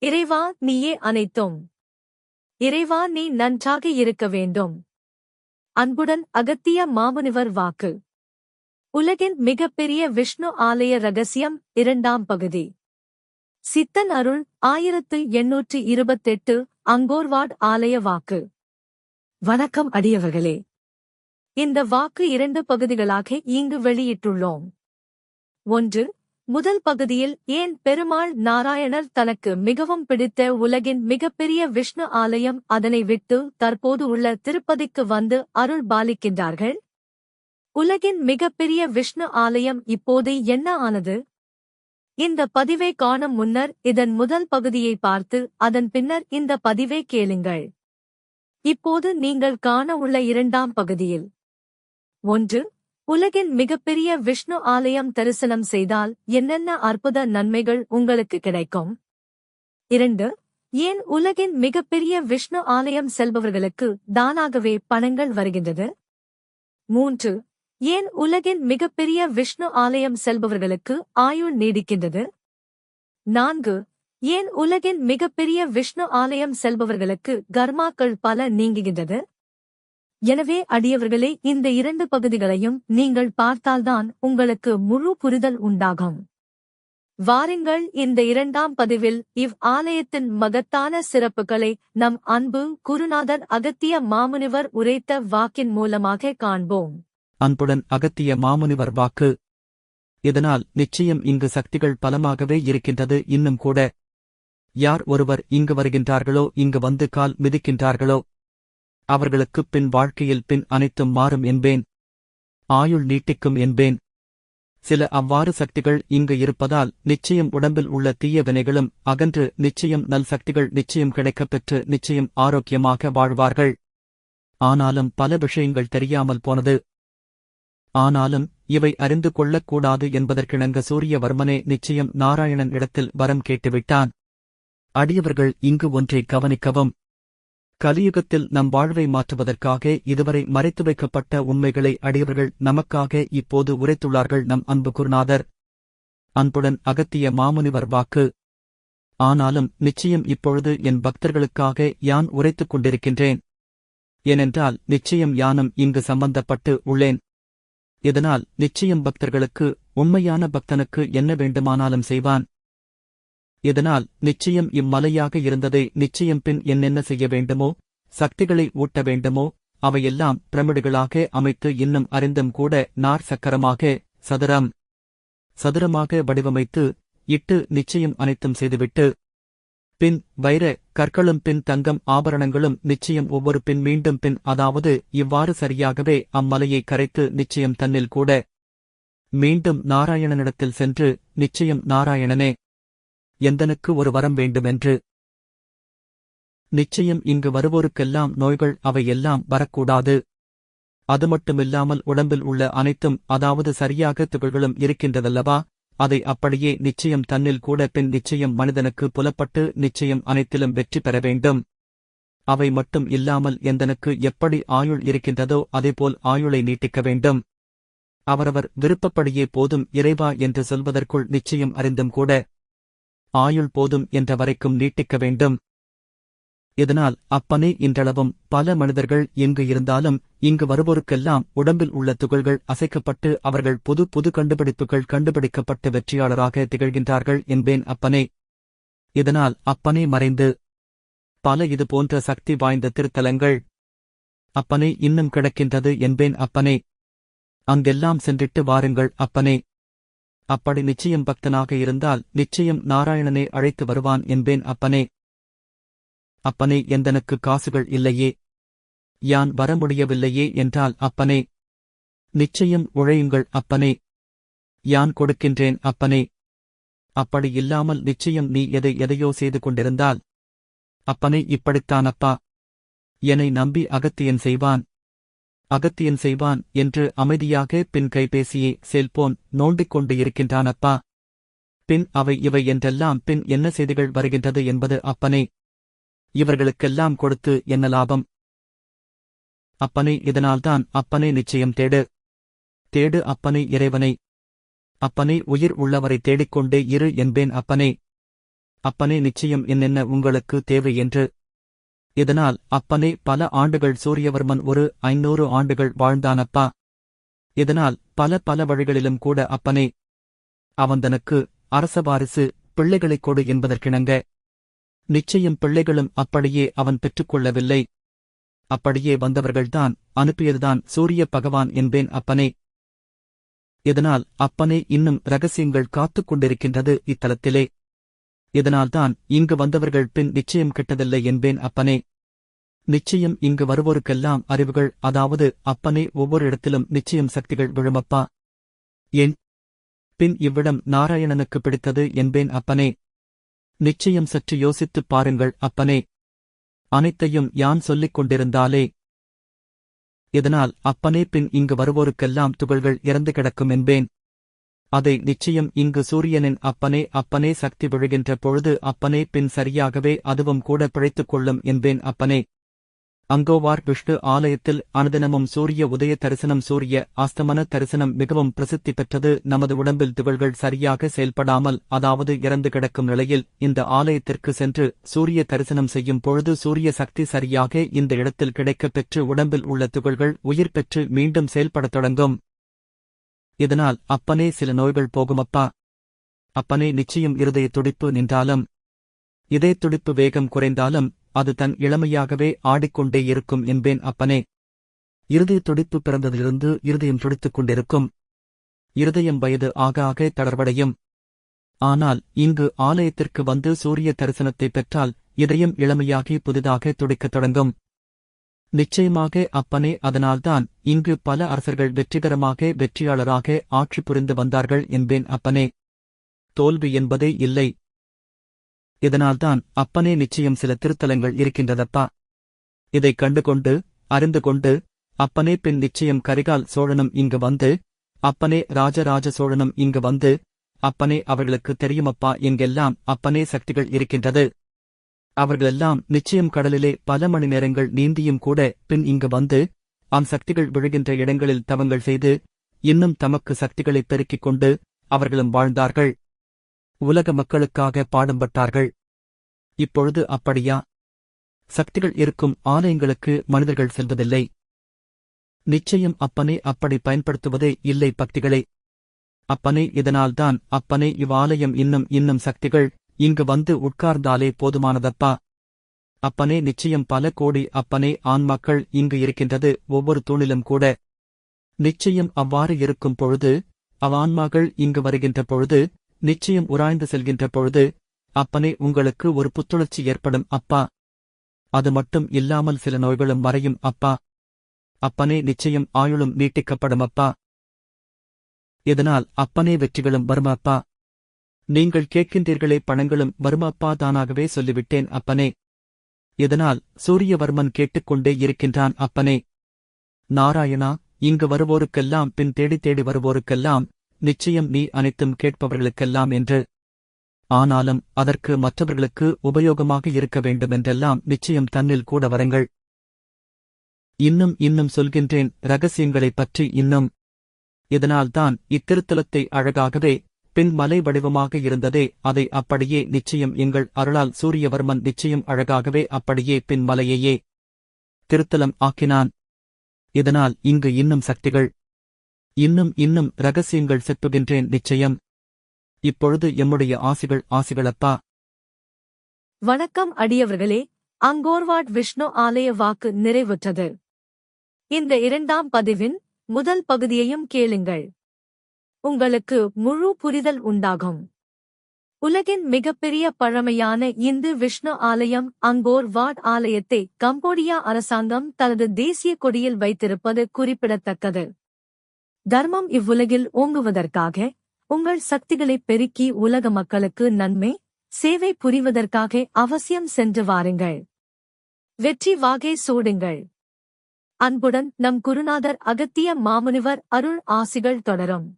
இறைவா நீயே அனைத்தும். இறைவா நீ நன்றாக இருக்க வேண்டும். அன்புடன் அகத்திய மாமுனிவர் வாக்கு. உலகின் மிகப்பெரிய விஷ்ணு ஆலய ரகசியம் இரண்டாம் பகுதி. சித்தன் அருள் ஆயிரத்து எண்ணூற்று இருபத்தெட்டு அங்கோர்வாட் ஆலய வாக்கு. வணக்கம் அடியவர்களே. இந்த வாக்கு இரண்டு பகுதிகளாக இங்கு வெளியிட்டுள்ளோம். ஒன்று முதல் பகுதியில் ஏன் பெருமாள் நாராயணர் தனக்கு மிகவும் பிடித்த உலகின் மிகப்பெரிய விஷ்ணு ஆலயம் அதனை விட்டு தற்போது உள்ள திருப்பதிக்கு வந்து அருள் பாலிக்கின்றார்கள்? உலகின் மிகப்பெரிய விஷ்ணு ஆலயம் இப்போது என்ன ஆனது? இந்த பதிவை காணும் முன்னர் இதன் முதல் பகுதியை பார்த்து அதன் பின்னர் இந்த பதிவை கேளுங்கள். இப்போது நீங்கள் காண உள்ள இரண்டாம் பகுதியில். ஒன்று உலகின் மிகப்பெரிய விஷ்ணு ஆலயம் தரிசனம் செய்தால் என்னென்ன அற்புத நன்மைகள் உங்களுக்கு கிடைக்கும்? இரண்டு ஏன் உலகின் மிகப்பெரிய விஷ்ணு ஆலயம் செல்பவர்களுக்கு தானாகவே பணங்கள் வருகின்றது? மூன்று ஏன் உலகின் மிகப்பெரிய விஷ்ணு ஆலயம் செல்பவர்களுக்கு ஆயுள் நீடிக்கின்றது? நான்கு ஏன் உலகின் மிகப்பெரிய விஷ்ணு ஆலயம் செல்பவர்களுக்கு கர்மாக்கள் பல நீங்குகின்றது? எனவே அடியவர்களே இந்த இரண்டு பகுதிகளையும் நீங்கள் பார்த்தால்தான் உங்களுக்கு முழு புரிதல் உண்டாகும். வாருங்கள் இந்த இரண்டாம் பதிவில் இவ் ஆலயத்தின் மகத்தான சிறப்புகளை நம் அன்பு குருநாதர் அகத்திய மாமுனிவர் உரைத்த வாக்கின் மூலமாக காண்போம். அன்புடன் அகத்திய மாமுனிவர் வாக்கு. இதனால் நிச்சயம் இங்கு சக்திகள் பலமாகவே இருக்கின்றது. இன்னும் கூட யார் ஒருவர் இங்கு வருகின்றார்களோ இங்கு வந்து கால் மிதிக்கின்றார்களோ அவர்களுக்குப் பின் வாழ்க்கையில் பின் அனைத்தும் மாறும் என்பேன். ஆயுள் நீட்டிக்கும் என்பேன். சில அவ்வாறு சக்திகள் இங்கு இருப்பதால் நிச்சயம் உடம்பில் உள்ள தீய வினைகளும் அகன்று நிச்சயம் நல் சக்திகள் நிச்சயம் கிடைக்கப் பெற்று நிச்சயம் ஆரோக்கியமாக வாழ்வார்கள். ஆனாலும் பல விஷயங்கள் தெரியாமல் போனது. ஆனாலும் இவை அறிந்து கொள்ளக்கூடாது என்பதற்கிணங்க சூரியவர்மனே நிச்சயம் நாராயணன் இடத்தில் வரம் கேட்டுவிட்டான். அடியவர்கள் இங்கு ஒன்றை கவனிக்கவும். கலியுகத்தில் நம் வாழ்வை மாற்றுவதற்காக இதுவரை மறைத்து வைக்கப்பட்ட உண்மைகளை அடியவர்கள் நமக்காக இப்போது உரைத்துள்ளார்கள் நம் அன்பு குருநாதர். அன்புடன் அகத்திய மாமுனிவர் வாக்கு. ஆனாலும் நிச்சயம் இப்பொழுது என் பக்தர்களுக்காக யான் உரைத்துக் கொண்டிருக்கின்றேன்? ஏனென்றால் நிச்சயம் யானும் இங்கு சம்பந்தப்பட்டு உள்ளேன். இதனால் நிச்சயம் பக்தர்களுக்கு உண்மையான பக்தனுக்கு என்ன வேண்டுமானாலும் செய்வான். இதனால் நிச்சயம் இம்மலையாக இருந்ததை நிச்சயம் பின் என்னென்ன செய்ய வேண்டுமோ சக்திகளை ஊட்ட வேண்டுமோ அவையெல்லாம் பிரமிடுகளாக அமைத்து இன்னும் அறிந்தும் கூட நார் சக்கரமாக சதுரம் சதுரமாக வடிவமைத்து இட்டு நிச்சயம் அனைத்தும் செய்துவிட்டு பின் வைர கற்களும் பின் தங்கம் ஆபரணங்களும் நிச்சயம் ஒவ்வொரு பின் மீண்டும் பின் அதாவது இவ்வாறு சரியாகவே அம்மலையை கரைத்து நிச்சயம் தன்னில் கூட மீண்டும் நாராயணனிடத்தில் சென்று நிச்சயம் நாராயணனே எந்தனுக்கு ஒரு வரம் வேண்டுமென்று? நிச்சயம் இங்கு வருவோருக்கெல்லாம் நோய்கள் அவை எல்லாம் வரக்கூடாது. அது மட்டுமில்லாமல் உடம்பில் உள்ள அனைத்தும் அதாவது சரியாக துகள்களும் இருக்கின்றதல்லவா? அதை அப்படியே நிச்சயம் தன்னில் கூட பின் நிச்சயம் மனிதனுக்கு புலப்பட்டு நிச்சயம் அனைத்திலும் வெற்றி பெற வேண்டும். அவை மட்டும் இல்லாமல் எந்தனுக்கு எப்படி ஆயுள் இருக்கின்றதோ அதேபோல் ஆயுளை நீட்டிக்க வேண்டும். அவரவர் விருப்பப்படியே போதும் இறைவா என்று சொல்வதற்குள் நிச்சயம் அறிந்தும் கூட ஆயுள் போதும் என்ற வரைக்கும் நீட்டிக்க வேண்டும். இதனால் அப்பனே இன்றளவும் பல மனிதர்கள் எங்கு இருந்தாலும் இங்கு வருவோருக்கெல்லாம் உடம்பில் உள்ள துகள்கள் அசைக்கப்பட்டு அவர்கள் புது புது கண்டுபிடிப்புகள் கண்டுபிடிக்கப்பட்டு வெற்றியாளராக திகழ்கின்றார்கள் என்பேன் அப்பனே. இதனால் அப்பனே மறைந்து பல இது போன்ற சக்தி வாய்ந்த திருத்தலங்கள் அப்பனே இன்னும் கிடக்கின்றது என்பேன் அப்பனே. அங்கெல்லாம் சென்றிட்டு வாருங்கள் அப்பனே. அப்படி நிச்சயம் பக்தனாக இருந்தால் நிச்சயம் நாராயணனே அழைத்து வருவான் என்பேன் அப்பனே. அப்பனே எந்தனுக்கு காசுகள் இல்லையே? யான் வர முடியவில்லையே என்றால் அப்பனே. நிச்சயம் உழையுங்கள் அப்பனே. யான் கொடுக்கின்றேன் அப்பனே. அப்படி இல்லாமல் நிச்சயம் நீ எதை எதையோ செய்து கொண்டிருந்தால். அப்பனே இப்படித்தான் அப்பா. என்னை நம்பி அகத்தியன் செய்வான். அகத்தியன் செய்வான் என்று அமைதியாக பின் கைபேசியை செல்போன் நோண்டிக் கொண்டு இருக்கின்றான் அப்பா. பின் அவை இவை என்றெல்லாம் பின் என்ன செய்திகள் வருகின்றது என்பது அப்பனே இவர்களுக்கெல்லாம் கொடுத்து என்ன லாபம்? அப்பனை இதனால்தான் அப்பனே நிச்சயம் தேடு. தேடு அப்பனே இறைவனை. அப்பனே உயிர் உள்ளவரை தேடிக்கொண்டே இரு என்பேன் அப்பனே. அப்பனே நிச்சயம் என்னென்ன உங்களுக்கு தேவை? என்று இதனால் அப்பனே பல ஆண்டுகள் சூரியவர்மன் ஒரு ஐநூறு ஆண்டுகள் வாழ்ந்தானப்பா. இதனால் பல பல வழிகளிலும் கூட அப்பனே அவந்தனுக்கு அரச வாரிசு பிள்ளைகளைக் கொடு என்பதற்கிணங்க. நிச்சயம் பிள்ளைகளும் அப்படியே அவன் பெற்றுக்கொள்ளவில்லை அப்படியே வந்தவர்கள்தான் அனுப்பியதுதான் சூரிய பகவான் என்பேன் அப்பனே. இதனால் அப்பனே இன்னும் ரகசியங்கள் காத்துக் கொண்டிருக்கின்றது இத்தலத்திலே. இதனால்தான் இங்கு வந்தவர்கள் பின் நிச்சயம் கெட்டதில்லை என்பேன் அப்பனே. நிச்சயம் இங்கு வருவோருக்கெல்லாம் அறிவுகள் அதாவது அப்பனே ஒவ்வொரு இடத்திலும் நிச்சயம் சக்திகள் விழுமப்பா. ஏன் பின் இவ்விடம் நாராயணனுக்கு பிடித்தது என்பேன் அப்பனே. நிச்சயம் சற்று யோசித்துப் பாருங்கள் அப்பனே. அனைத்தையும் யான் சொல்லிக் கொண்டிருந்தாலே. இதனால் அப்பனே பின் இங்கு வருவோருக்கெல்லாம் துகள்கள் இறந்து கிடக்கும் என்பேன். அதை நிச்சயம் இங்கு சூரியனின் அப்பனே அப்பனே சக்தி விழுகின்ற பொழுது அப்பனே பின் சரியாகவே அதுவும் கூட பிழைத்துக் கொள்ளும் என்பேன் அப்பனே. அங்கோவார் விஷ்ணு ஆலயத்தில் அனுதினமும் சூரிய உதய தரிசனம் சூரிய அஸ்தமன தரிசனம் மிகவும் பிரசித்தி பெற்றது. நமது உடம்பில் துகள்கள் சரியாக செயல்படாமல் அதாவது இறந்து கிடக்கும் நிலையில் இந்த ஆலயத்திற்கு சென்று சூரிய தரிசனம் செய்யும் பொழுது சூரிய சக்தி சரியாக இந்த இடத்தில் கிடைக்கப் பெற்று உடம்பில் உள்ள துகள்கள் உயிர் பெற்று மீண்டும் செயல்படத் தொடங்கும். இதனால் அப்பனே சில நோய்கள் போகுமப்பா? அப்பனே நிச்சயம் இருதய துடிப்பு நின்றாலும் இதய துடிப்பு வேகம் குறைந்தாலும் அது தன் இளமையாகவே ஆடிக்கொண்டே இருக்கும் என்பேன் அப்பனே. இருதய துடிப்பு பிறந்ததிலிருந்து இருதயம் துடித்துக் கொண்டிருக்கும். இருதயம் வயது ஆக ஆக தளர்வடையும். ஆனால் இங்கு ஆலயத்திற்கு வந்து சூரிய தரிசனத்தை பெற்றால் இதயம் இளமையாகி புதிதாக துடிக்கத் தொடங்கும். நிச்சயமாக அப்பனே அதனால்தான் இங்கு பல அரசர்கள் வெற்றிகரமாக வெற்றியாளராக ஆட்சி புரிந்து வந்தார்கள் என்பேன் அப்பனே. தோல்வி என்பதே இல்லை. இதனால்தான் அப்பனே நிச்சயம் சில திருத்தலங்கள் இருக்கின்றதப்பா. இதைக் கண்டுகொண்டு அறிந்து கொண்டு அப்பனே பின் நிச்சயம் கரிகால் சோழனும் இங்கு வந்து அப்பனே ராஜராஜ சோழனும் இங்கு வந்து அப்பனே அவர்களுக்கு தெரியுமப்பா எங்கெல்லாம் அப்பனே சக்திகள் இருக்கின்றது. அவர்களெல்லாம் நிச்சயம் கடலிலே பல மணி நேரங்கள் நீந்தியும் கூட பின் இங்கு வந்து அம் சக்திகள் விழுகின்ற இடங்களில் தவங்கள் செய்து இன்னும் தமக்கு சக்திகளைப் பெருக்கிக் கொண்டு அவர்களும் வாழ்ந்தார்கள். உலக மக்களுக்காக பாடும்பட்டார்கள் இப்பொழுது அப்படியா? சக்திகள் இருக்கும் ஆலயங்களுக்கு மனிதர்கள் செல்வதில்லை. நிச்சயம் அப்பனே அப்படி பயன்படுத்துவதே இல்லை பக்திகளே. அப்பனே இதனால்தான் அப்பனே இவ்வாலயம் இன்னும் இன்னும் சக்திகள் இங்கு வந்து உட்கார்ந்தாலே போதுமானதப்பா? அப்பனே நிச்சயம் பல கோடி அப்பனே ஆன்மாக்கள் இங்கு இருக்கின்றது ஒவ்வொரு தூணிலும் கூட. நிச்சயம் அவ்வாறு இருக்கும் பொழுது அவ்வான்மாக்கள் இங்கு வருகின்ற பொழுது நிச்சயம் உராய்ந்து செல்கின்ற பொழுது அப்பனே உங்களுக்கு ஒரு புத்துணர்ச்சி ஏற்படும் அப்பா. அது மட்டும் இல்லாமல் சில நோய்களும் மறையும் அப்பா. அப்பனே நிச்சயம் ஆயுளும் நீட்டிக்கப்படும் அப்பா. இதனால் அப்பனே வெற்றிகளும் வரும் அப்பா நீங்கள் கேட்கின்றீர்களே பணங்களும் வரும் அப்பா தானாகவே சொல்லிவிட்டேன் அப்பனே. இதனால் சூரியவர்மன் கேட்டுக்கொண்டே இருக்கின்றான் அப்பனே. நாராயணா இங்கு வருவோருக்கெல்லாம் பின் தேடி தேடி வருவோருக்கெல்லாம் நிச்சயம் நீ அனைத்தும் கேட்பவர்களுக்கெல்லாம் என்று. ஆனாலும் அதற்கு மற்றவர்களுக்கு உபயோகமாக இருக்க வேண்டுமென்றெல்லாம் நிச்சயம் தன்னில் கூட வரங்கள். இன்னும் இன்னும் சொல்கின்றேன் ரகசியங்களைப் பற்றி இன்னும். இதனால்தான் இத்திருத்தலத்தை அழகாகவே பின் மலை வடிவமாக இருந்ததே அதை அப்படியே நிச்சயம் எங்கள் அருளால் சூரியவர்மன் நிச்சயம் அழகாகவே அப்படியே பின் மலையையே திருத்தலம் ஆக்கினான். இதனால் இங்கு இன்னும் சக்திகள் இன்னும் இன்னும் ரகசியங்கள் செப்புகின்றேன் நிச்சயம். இப்பொழுது எம்முடைய ஆசிகள் ஆசிகளப்பா. வணக்கம் அடியவர்களே அங்கோர்வாட் விஷ்ணு ஆலய வாக்கு நிறைவுற்றது. இந்த இரண்டாம் பதிவின் முதல் பகுதியையும் கேளுங்கள். உங்களுக்கு முழு புரிதல் உண்டாகும். உலகின் மிகப்பெரிய பழமையான இந்து விஷ்ணு ஆலயம் அங்கோர் வாட் ஆலயத்தை கம்போடியா அரசாங்கம் தனது தேசிய கொடியில் வைத்திருப்பது குறிப்பிடத்தக்கது. தர்மம் இவ்வுலகில் ஓங்குவதற்காக உங்கள் சக்திகளை பெருக்கி உலக மக்களுக்கு நன்மை சேவை புரிவதற்காக அவசியம் சென்று வாருங்கள். வெற்றி வாகை சூடுங்கள். அன்புடன் நம் குருநாதர் அகத்திய மாமுனிவர் அருள் ஆசிகள் தொடரும்.